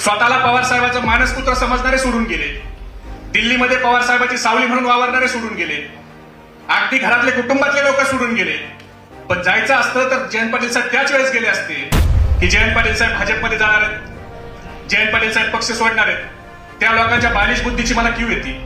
स्वतःला पवार साहेबांचं मानसपुत्र समजणारे सोडून गेले. दिल्लीमध्ये पवार साहेबाची सावली म्हणून वावरणारे सोडून गेले. अगदी घरातले कुटुंबातले लोक सोडून गेले. पण जायचं असतं तर जयंत पाटील साहेब त्याच वेळेस गेले असते की जयंत पाटील साहेब भाजपमध्ये जाणार आहेत. जयंत पाटील साहेब पक्ष सोडणार आहेत. त्या लोकांच्या बालिश बुद्धीची मला क्यू येते.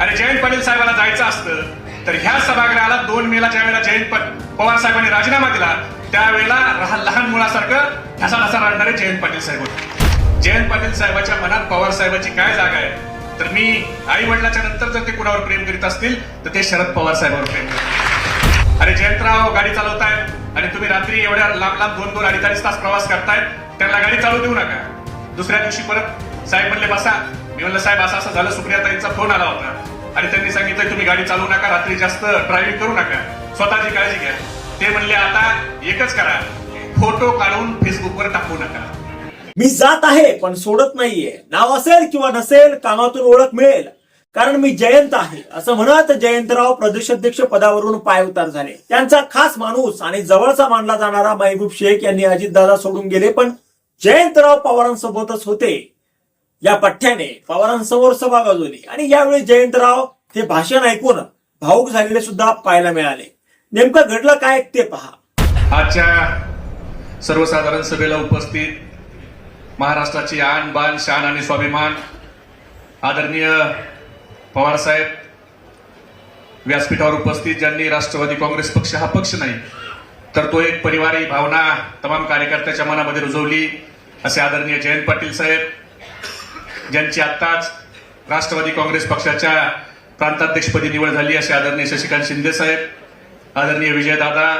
आणि जयंत पाटील साहेबांना जायचं असतं तर ह्या सभागृहाला दोन मेला ज्या वेळेला जयंत पवार साहेबांनी राजीनामा दिला त्यावेळेला लहान लहान मुलासारखं ढसा ढसा राहणारे जयंत पाटील साहेब होते. जयंत पाटील साहेबाच्या मनात पवार साहेबाची काय जागा आहे? तर मी आई वडिलाच्या नंतर जर ते कुणावर प्रेम करीत असतील तर ते शरद पवार साहेबांवर प्रेम करतात अरे जयंतराव गाडी चालवताय आणि तुम्ही रात्री एवढ्या लांब लांब दोन दोन अडीच तास प्रवास करताय त्यांना गाडी चालू देऊ नका. दुसऱ्या दिवशी परत साहेब म्हणले बसा. मी म्हणलं साहेब असं असं झालं सुप्रियाताईंचा फोन आला होता. आणि त्यांनी सांगितलं तुम्ही गाडी चालवू नका रात्री जास्त ड्रायव्हिंग करू नका. स्वतःची काळजी घ्या. ते म्हणले आता एकच करा. फोटो काढून फेसबुकवर टाकू नका. मी जात आहे पण सोडत नाहीये. नाव असेल किंवा नसेल कामातून ओळख मिळेल. कारण मी जयंत आहे. असं म्हणत जयंतराव प्रदेशाध्यक्ष पदावरून पायउतार झाले. त्यांचा खास माणूस आणि जवळचा मानला जाणारा महबूब शेख यांनी अजितदादा सोडून गेले पण जयंतराव पवारांसोबतच होते. या पठ्ठ्याने पवारांसमोर सभा गाजवली. आणि यावेळी जयंतराव हे भाषण ऐकून भाऊक झालेले सुद्धा पाहायला मिळाले. नेमकं घडलं काय ते पहा. आजच्या सर्वसाधारण सभेला उपस्थित महाराष्ट्राची आन बान शान आणि स्वाभिमान आदरणीय पवार साहेब व्यासपीठावर उपस्थित ज्यांनी राष्ट्रवादी काँग्रेस पक्ष हा पक्ष नाही तर तो एक परिवारी भावना तमाम कार्यकर्त्याच्या मनामध्ये रुजवली असे आदरणीय जयंत पाटील साहेब ज्यांची आत्ताच राष्ट्रवादी काँग्रेस पक्षाच्या प्रांताध्यक्षपदी निवड झाली असे आदरणीय शशिकांत शिंदे साहेब आदरणीय विजयदादा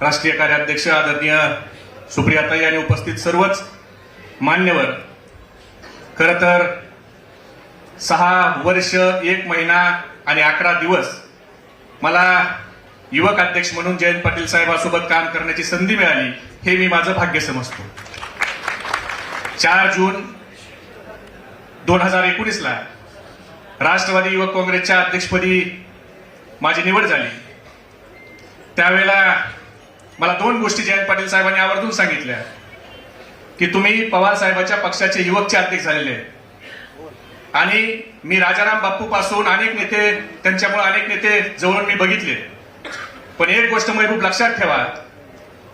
राष्ट्रीय कार्याध्यक्ष आदरणीय सुप्रियाताई आणि उपस्थित सर्वच मान्यवर. खर तर सहा वर्ष एक महिना आणि अकरा दिवस मला युवक अध्यक्ष म्हणून जयंत पाटील साहेबांसोबत काम करण्याची संधी मिळाली हे मी माझं भाग्य समजतो. चार जून दोन हजार एकोणीसला राष्ट्रवादी युवक काँग्रेसच्या अध्यक्षपदी माझी निवड झाली. त्यावेळेला मला दोन गोष्टी जयंत पाटील साहेबांनी आवर्जून सांगितल्या. की तुम्ही पवार साहेबाच्या पक्षाचे युवकचे अध्यक्ष झालेले आहेत. आणि मी राजाराम बाप्पू पासून अनेक नेते त्यांच्यामुळे अनेक नेते जवळून मी बघितले. पण एक गोष्ट महबूब लक्षात ठेवा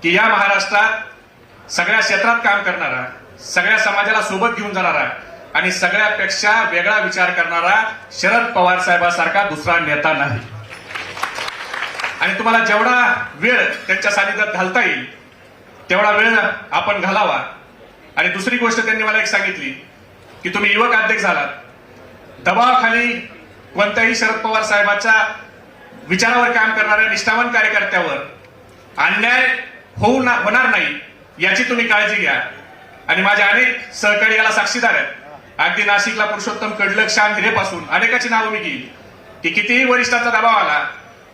की या महाराष्ट्रात सगळ्या क्षेत्रात काम करणारा सगळ्या समाजाला सोबत घेऊन जाणारा आणि सगळ्यापेक्षा वेगळा विचार करणारा शरद पवार साहेबासारखा दुसरा नेता नाही. आणि तुम्हाला जेवढा वेळ त्यांच्या सानिध्यात घालता येईल तेवढा वेळ आपण घालावा. आणि दुसरी गोष्ट त्यांनी मला एक सांगितली की तुम्ही युवक अध्यक्ष झालात. दबावाखाली कोणत्याही शरद पवार साहेबाच्या विचारावर काम करणाऱ्या निष्ठावान कार्यकर्त्यावर अन्याय होऊ ना होणार नाही याची तुम्ही काळजी घ्या. आणि माझे अनेक सहकारी याला साक्षीदार आहेत. अगदी नाशिकला पुरुषोत्तम कडलक शान हिरेपासून अनेकाची नावं मी घेईल की कितीही वरिष्ठाचा दबाव आला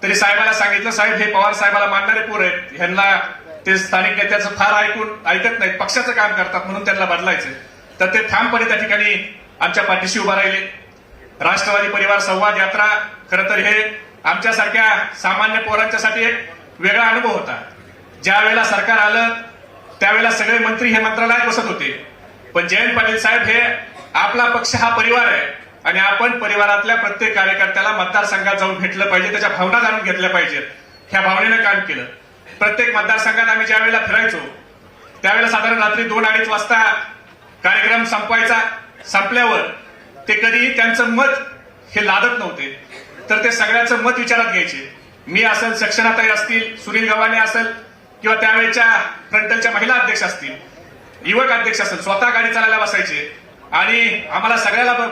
तरी साहेबाला सांगितलं साहेब हे पवार साहेबाला मानणारे पोर आहेत. ह्यांना ते स्थानिक नेत्याचं फार ऐकून ऐकत नाहीत पक्षाचं काम करतात म्हणून त्यांना बदलायचं तर ते ठामपणे त्या ठिकाणी आमच्या पाठीशी उभा राहिले. राष्ट्रवादी परिवार संवाद यात्रा खरं तर हे आमच्यासारख्या सामान्य पोरांच्यासाठी एक वेगळा अनुभव होता. ज्या वेळेला सरकार आलं त्यावेळेला सगळे मंत्री हे मंत्रालयात बसत होते. पण जयंत पाटील साहेब हे आपला पक्ष हा परिवार आहे आणि आपण परिवारातल्या प्रत्येक कार्यकर्त्याला मतदारसंघात जाऊन भेटलं पाहिजे त्याच्या भावना जाणून घेतल्या पाहिजेत. ह्या भावनेनं काम केलं. प्रत्येक मतदारसंघात आम्ही ज्या वेळेला फिरायचो त्यावेळेला साधारण रात्री दोन अडीच वाजता कार्यक्रम संपवायचा. संपल्यावर ते कधीही त्यांचं मत हे लादत नव्हते. तर ते सगळ्यांचं मत विचारात घ्यायचे. मी असेल सक्षणाताई असतील सुनील गव्हाणे असेल किंवा त्यावेळेच्या फ्रंटलच्या महिला अध्यक्ष असतील युवक अध्यक्ष असेल स्वतः गाडी चालायला बसायचे आणि आम्हाला सगळ्याला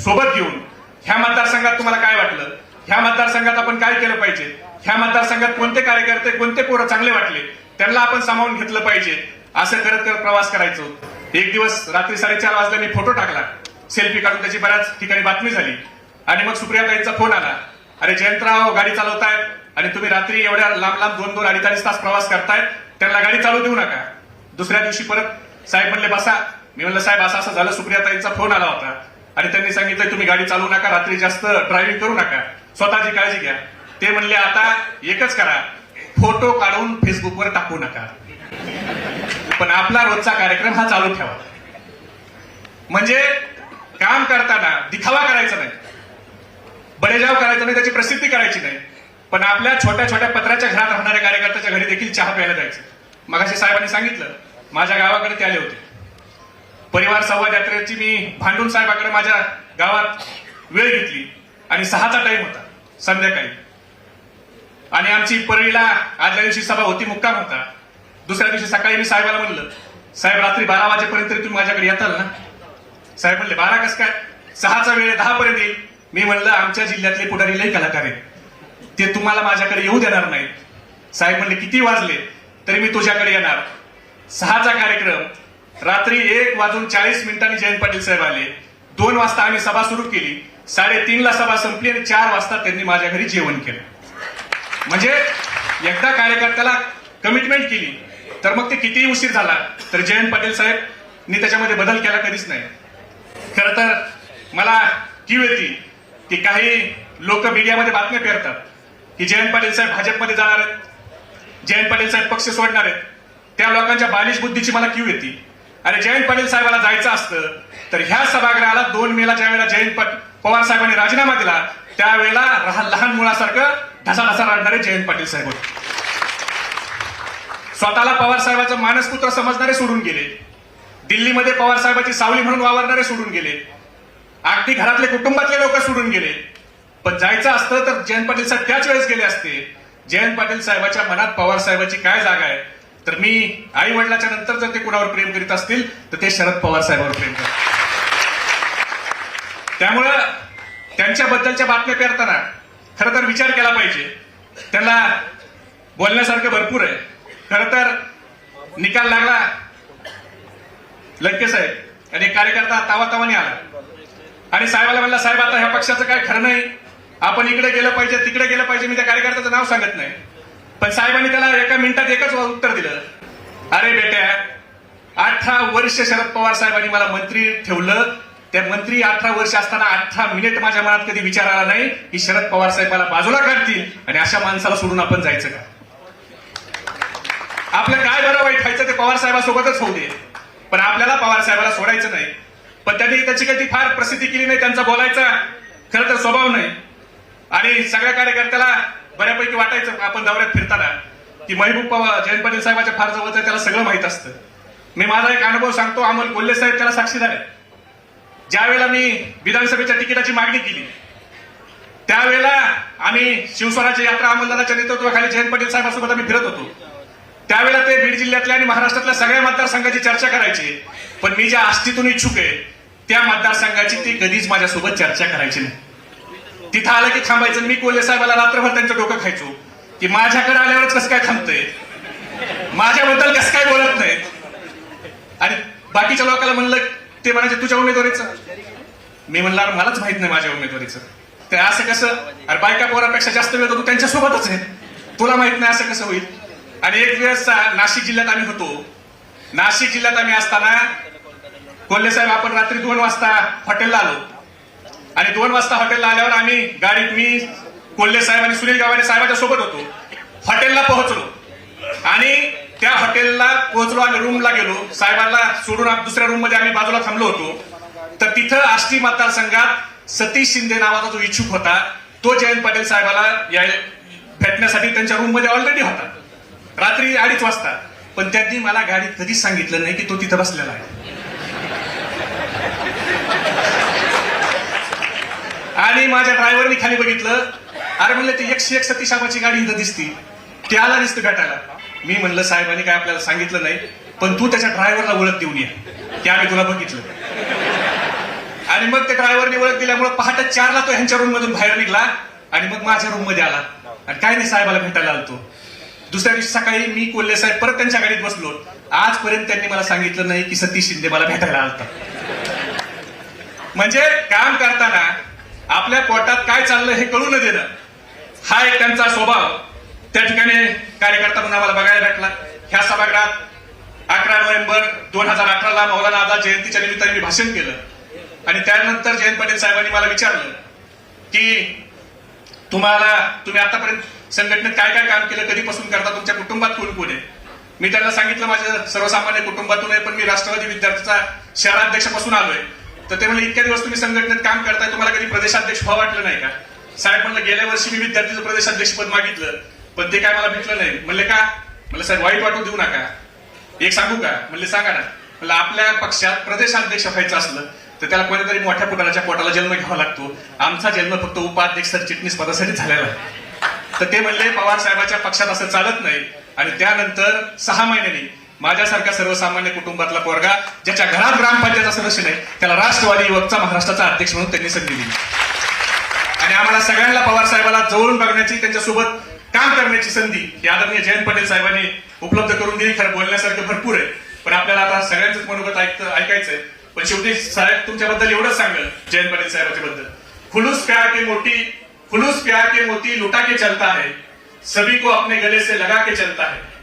सोबत घेऊन ह्या मतदारसंघात तुम्हाला काय वाटलं? ह्या मतदारसंघात आपण काय केलं पाहिजे? ह्या मतदारसंघात कोणते कार्यकर्ते कोणते पोरं चांगले वाटले? त्यांना आपण सामावून घेतलं पाहिजे. असं करत करत प्रवास करायचो. एक दिवस रात्री साडेचार वाजता मी फोटो टाकला. सेल्फी काढून त्याची बऱ्याच ठिकाणी बातमी झाली. आणि मग सुप्रियाताईंचा फोन आला. अरे जयंतराव गाडी चालवतायत. आणि तुम्ही रात्री एवढ्या लांब लांब दोन दोन अडीच अडीच तास प्रवास करतायत. त्यांना गाडी चालू देऊ नका. दुसऱ्या दिवशी परत साहेब म्हणले बसा. मी म्हणलं साहेब असं असं झालं. सुप्रियाताईंचा फोन आला होता. आणि त्यांनी सांगितलं तुम्ही गाडी चालवू नका रात्री जास्त ड्रायव्हिंग करू नका. स्वतःची काळजी घ्या. ते म्हणले आता एकच करा. फोटो काढून फेसबुकवर टाकू नका. पण आपला रोजचा कार्यक्रम हा चालू ठेवा. म्हणजे काम करताना दिखावा करायचा नाही. बडेजाव करायचा नाही त्याची प्रसिद्धी करायची नाही. पण आपल्या छोट्या छोट्या पत्राच्या घरात राहणाऱ्या कार्यकर्त्याच्या घरी देखील चहा प्यायला जायचं. मगाशी साहेबांनी सांगितलं माझ्या गावाकडे ते आले होते. परिवार संवाद यात्रेची मी भांडून साहेबाकडे माझ्या गावात वेळ घेतली. आणि सहाचा टाइम होता संध्याकाळी. आणि आमची परळीला आदल्या दिवशी सभा होती मुक्काम होता. दुसऱ्या दिवशी सकाळी मी साहेबाला म्हणलं साहेब रात्री बारा वाजेपर्यंत तरी तुम्ही माझ्याकडे येताल ना? साहेब म्हणले बारा कस काय? सहाचा वेळ दहा पर्यंत येईल. मी म्हणलं आमच्या जिल्ह्यातले पुढारी लई कलाकार आहेत. ते तुम्हाला माझ्याकडे येऊ देणार नाहीत. साहेब म्हणले किती वाजले? तरी मी तुझ्याकडे येणार. सहाचा कार्यक्रम रात्री एक वाजून चाळीस मिनिटांनी जयंत पाटील साहेब आले. दोन वाजता आम्ही सभा सुरू केली. साडेतीनला सभा संपली आणि चार वाजता त्यांनी माझ्या घरी जेवण केलं. म्हणजे एकदा कार्यकर्त्याला कमिटमेंट केली. तर मग ते कितीही उशीर झाला तर जयंत पाटील साहेबनी त्याच्यामध्ये बदल केला कधीच नाही. खर तर मला कीव येते की काही लोक मीडियामध्ये बातम्या पेरतात की जयंत पाटील साहेब भाजपमध्ये जाणार आहेत. जयंत पाटील साहेब पक्ष सोडणार आहेत. त्या लोकांच्या बालिश बुद्धीची मला क्यू येते. अरे जयंत पाटील साहेबाला जायचं असतं तर ह्या सभागृहाला दोन मेला ज्या वेळेला जयंत पवार साहेबांनी राजीनामा दिला त्यावेळेला लहान मुलासारखं ढसा ढसा रडणारे जयंत पाटील साहेब होते. स्वतःला पवार साहेबाचं मानसपुत्र समजणारे सोडून गेले. दिल्लीमध्ये पवार साहेबाची सावली म्हणून वावरणारे सोडून गेले. अगदी घरातले कुटुंबातले लोक सोडून गेले. पण जायचं असतं तर जयंत पाटील साहेब त्याच वेळेस गेले असते. जयंत पाटील साहेबाच्या मनात पवार साहेबाची काय जागा आहे? तर मी आई वडिलाच्या नंतर जर ते कुणावर प्रेम करीत असतील तर ते शरद पवार साहेबांवर प्रेम करतात त्यामुळं त्यांच्याबद्दलच्या बातम्या पेरताना खरं तर विचार केला पाहिजे. त्यांना बोलण्यासारखं भरपूर आहे. खरं तर निकाल लागला. लंके साहेब आणि कार्यकर्ता तावा तावाने आला. आणि साहेबाला म्हणला साहेब आता ह्या पक्षाचं काय खरं नाही. आपण इकडे गेलं पाहिजे तिकडे गेलं पाहिजे. मी त्या कार्यकर्त्याचं नाव सांगत नाही. पण साहेबांनी त्याला एका मिनिटात एकच उत्तर दिलं. अरे बेट्या अठरा वर्ष शरद पवार साहेबांनी मला मंत्री ठेवलं. त्या मंत्री अठरा वर्ष असताना अठरा मिनिट माझ्या मनात कधी विचार आला नाही की शरद पवार साहेब मला बाजूला काढतील आणि अशा माणसाला सोडून आपण जायचं का? आपलं काय बरं वाईट व्हायचं ते पवार साहेबासोबतच होऊ दे. पण आपल्याला पवार साहेबाला सोडायचं नाही. पण त्यांनी त्याची काही फार प्रसिद्धी केली नाही त्यांचा बोलायचा खरं तर स्वभाव नाही. आणि सगळ्या कार्यकर्त्याला बऱ्यापैकी वाटायचं. आपण दौऱ्यात फिरताना की महबूब पवार जयंत पाटील साहेबाच्या फार जवळचं आहे, त्याला सगळं माहीत असतं. मी माझा एक अनुभव सांगतो अमोल कोल्हे साहेब त्याला साक्षीदार आहे ज्यावेळेला मी विधानसभेच्या तिकिटाची मागणी केली त्यावेळेला आम्ही शिवस्वराची यात्रा अंमलदाराच्या नेतृत्वाखाली जयंत पाटील साहेबांसोबत आम्ही फिरत होतो. त्यावेळेला ते बीड जिल्ह्यातल्या आणि महाराष्ट्रातल्या सगळ्या मतदारसंघाची चर्चा करायची. पण मी ज्या आष्टीतून इच्छुक आहे त्या मतदारसंघाची ती कधीच माझ्यासोबत चर्चा करायची नाही. तिथं आलं की थांबायचं मी कोल्हे साहेबाला रात्रभर त्यांचं डोकं खायचो. की माझ्याकडे आल्यावरच कसं काय थांबतंय? माझ्याबद्दल कसं काय बोलत नाहीत? आणि बाकीच्या लोकांना म्हणलं ते म्हणायचे तुझ्या उमेदवारीचं. मी म्हणलं "अरे मलाच माहीत नाही माझ्या उमेदवारीचं. ते असं कसं अरे बायका पोरापेक्षा जास्त वेळ होतो त्यांच्या त्यांच्यासोबतच आहे. तुला माहीत नाही असं कसं होईल? आणि एक दिवस नाशिक जिल्ह्यात आम्ही होतो. नाशिक जिल्ह्यात आम्ही असताना कोल्हे साहेब आपण रात्री दोन वाजता हॉटेलला आलो. आणि दोन वाजता हॉटेलला आल्यावर आम्ही गाडीत मी कोल्हे साहेब आणि सुनील गावाने साहेबाच्या सोबत होतो. हॉटेलला पोहोचलो. आणि त्या हॉटेलला पोहोचलो आणि रूमला गेलो. साहेबांना सोडून दुसऱ्या रूममध्ये आम्ही बाजूला थांबलो होतो. तर तिथं आष्टी मतदारसंघात सतीश शिंदे नावाचा जो इच्छुक होता तो जयंत पाटील साहेबाला या भेटण्यासाठी त्यांच्या रूममध्ये ऑलरेडी होता. रात्री अडीच वाजता. पण त्यांनी मला गाडीत कधीच सांगितलं नाही की तो तिथं बसलेला आहे. आणि माझ्या ड्रायव्हरनी खाली बघितलं. अरे म्हणलं ते एकशे एक सतीशाबाची गाडी इथं दिसती. त्याला दिसतं भेटायला. मी म्हणलं साहेबांनी काय आपल्याला सांगितलं नाही पण तू त्याच्या ड्रायव्हरला ओळख देऊन ये. की आम्ही तुला बघितलं. आणि मग त्या ड्रायव्हरने ओळख दिल्यामुळे पहाटे चारला तो ह्यांच्या रूम मधून बाहेर निघला आणि मग माझ्या रूममध्ये आला. आणि काय नाही साहेबाला भेटायला आलतो. दुसऱ्या दिवशी सकाळी मी कोल्हे साहेब परत त्यांच्या गाडीत बसलो. आजपर्यंत त्यांनी मला सांगितलं नाही की सतीश शिंदे मला भेटायला आलता. म्हणजे काम करताना आपल्या पोटात काय चाललं हे कळू न देणं. हा एक त्यांचा स्वभाव. त्या ठिकाणी कार्यकर्ता म्हणून आम्हाला बघायला भेटला. ह्या सभागृहात अकरा नोव्हेंबर दोन हजार अठराला मौलाना आझाद जयंतीच्या निमित्ताने मी भाषण केलं. आणि त्यानंतर जयंत पाटील साहेबांनी मला विचारलं की तुम्हाला तुम्ही आतापर्यंत संघटनेत काय काय काम केलं? कधीपासून करता? तुमच्या कुटुंबात कोण कोण आहे? मी त्यांना सांगितलं माझ्या सर्वसामान्य कुटुंबातून आहे पण मी राष्ट्रवादी विद्यार्थ्याचा शहराध्यक्षापासून आलोय. तर ते म्हणले इतक्या दिवस तुम्ही संघटनेत काम करताय तुम्हाला कधी प्रदेशाध्यक्ष व्हावं वाटलं नाही का? साहेब म्हणलं गेल्या वर्षी मी विद्यार्थीचं प्रदेशाध्यक्ष पद मागितलं पण ते काय मला भेटलं नाही. म्हणले का? म्हणलं साहेब वाईट वाटू देऊ नका. एक सांगू का? म्हणले सांगा ना. म्हणलं आपल्या पक्षात प्रदेशाध्यक्ष व्हायचं असलं तर त्याला कोणीतरी मोठ्या पुटाच्या पोटाला जन्म घ्यावा लागतो. आमचा जन्म फक्त उपाध्यक्ष सरचिटणीस पदासाठी झालेला. आहे तर ते म्हणले पवार साहेबाच्या पक्षात असं चालत नाही. आणि त्यानंतर सहा महिन्यांनी माझ्यासारख्या सर्वसामान्य कुटुंबातला पोरगा ज्याच्या घरात ग्रामपंचायत सदस्य नाही त्याला राष्ट्रवादी युवकचा महाराष्ट्राचा अध्यक्ष म्हणून त्यांनी संधी दिली. आणि आम्हाला सगळ्यांना पवार साहेबाला जवळून बघण्याची त्यांच्यासोबत काम करण्याची संधी ही आदरणीय जयंत पटेल साहेबांनी उपलब्ध करून दिली. खरं बोलण्यासारखं भरपूर आहे. पण आपल्याला आता सगळ्यांचंच मनोगत ऐकतं ऐकायचंय. पण शेवटी साहेब तुमच्याबद्दल एवढंच सांगेल जयंत पटेल साहेबांच्या बद्दल खुलूस प्यार के मोठी खुलूस प्यार के मोती लुटा के चलता है. सभी को अपने गले से लगा के चलता है.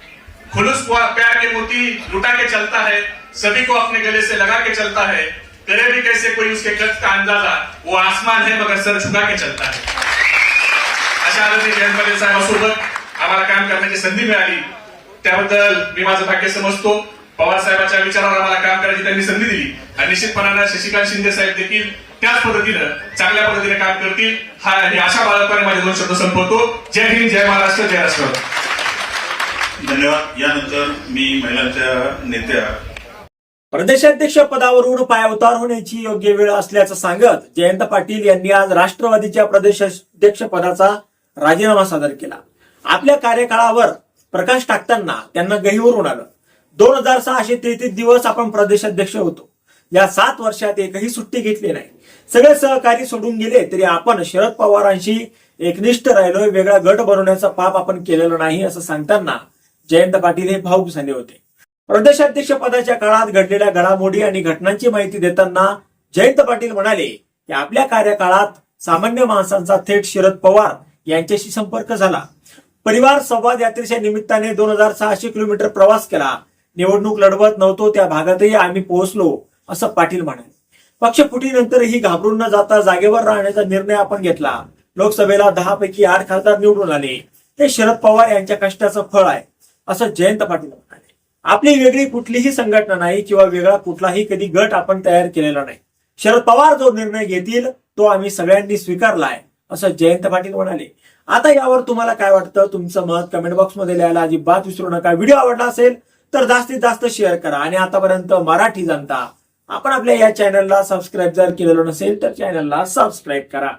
खुलूस प्यार के मोती लुटा के चलता है सभी को अपने गले से लगा के चलता है। करे भी कैसे कोई उसके कद का अंदाजा वो आसमान है मगर सर झुका के चलता है। अशा आदरणीय जयंत पाटील साहेबांसोबत आम्हाला काम करण्याची संधी मिळाली त्याबद्दल मी माझं भाग्य समजतो। पवार साहेबांच्या विचारावर आम्हाला काम करायची त्यांनी संधी दिली. आणि निश्चितपणानं शशिकांत शिंदे साहेब देखील त्याच पद्धतीनं चांगल्या पद्धतीने काम करतील. हा ही आशा बाळगपणे माझे दोन शब्द संपवतो. जय हिंद जय महाराष्ट्र जय राष्ट्र धन्यवाद. यानंतर मी महिलांच्या नेत्या प्रदेशाध्यक्ष पदावरून पायउतार होण्याची योग्य वेळ असल्याचं सांगत जयंत पाटील यांनी आज राष्ट्रवादीच्या प्रदेशाध्यक्ष पदाचा राजीनामा सादर केला. आपल्या कार्यकाळावर प्रकाश टाकताना त्यांना गहिवरून आलं. दोन हजार सहाशे तेहतीस दिवस आपण प्रदेशाध्यक्ष होतो. या सात वर्षात एकही सुट्टी घेतली नाही. सगळे सहकारी सोडून गेले तरी आपण शरद पवारांशी एकनिष्ठ राहिलोय वेगळा गट बनवण्याचं पाप आपण केलेलं नाही असं सांगताना जयंत पाटील हे भाऊक झाले होते. प्रदेशाध्यक्ष पदाच्या काळात घडलेल्या घडामोडी आणि घटनांची माहिती देताना जयंत पाटील म्हणाले की आपल्या कार्यकाळात सामान्य माणसांचा थेट शरद पवार यांच्याशी संपर्क झाला. परिवार संवाद यात्रेच्या निमित्ताने दोन हजार सहाशे किलोमीटर प्रवास केला. निवडणूक लढवत नव्हतो त्या भागातही आम्ही पोहोचलो असं पाटील म्हणाले. पक्षफुटीनंतरही घाबरून न जाता जागेवर राहण्याचा निर्णय आपण घेतला. लोकसभेला दहा पैकी आठ खासदार निवडून आले. हे शरद पवार यांच्या कष्टाचं फळ आहे. असं जयंत पाटील म्हणाले आपली वेगळी कुठलीही संघटना नाही किंवा वेगळा कुठलाही कधी गट आपण तयार केलेला नाही. शरद पवार जो निर्णय घेतील तो आम्ही सगळ्यांनी स्वीकारलाय असं जयंत पाटील म्हणाले. आता यावर तुम्हाला काय वाटतं? तुमचं मत कमेंट बॉक्समध्ये लिहायला अजिबात विसरू नका. व्हिडिओ आवडला असेल तर जास्तीत जास्त शेअर करा. आणि आतापर्यंत मराठी जनता आपण आपल्या या चॅनलला सबस्क्राईब जर केलेलं नसेल तर चॅनलला सबस्क्राईब करा.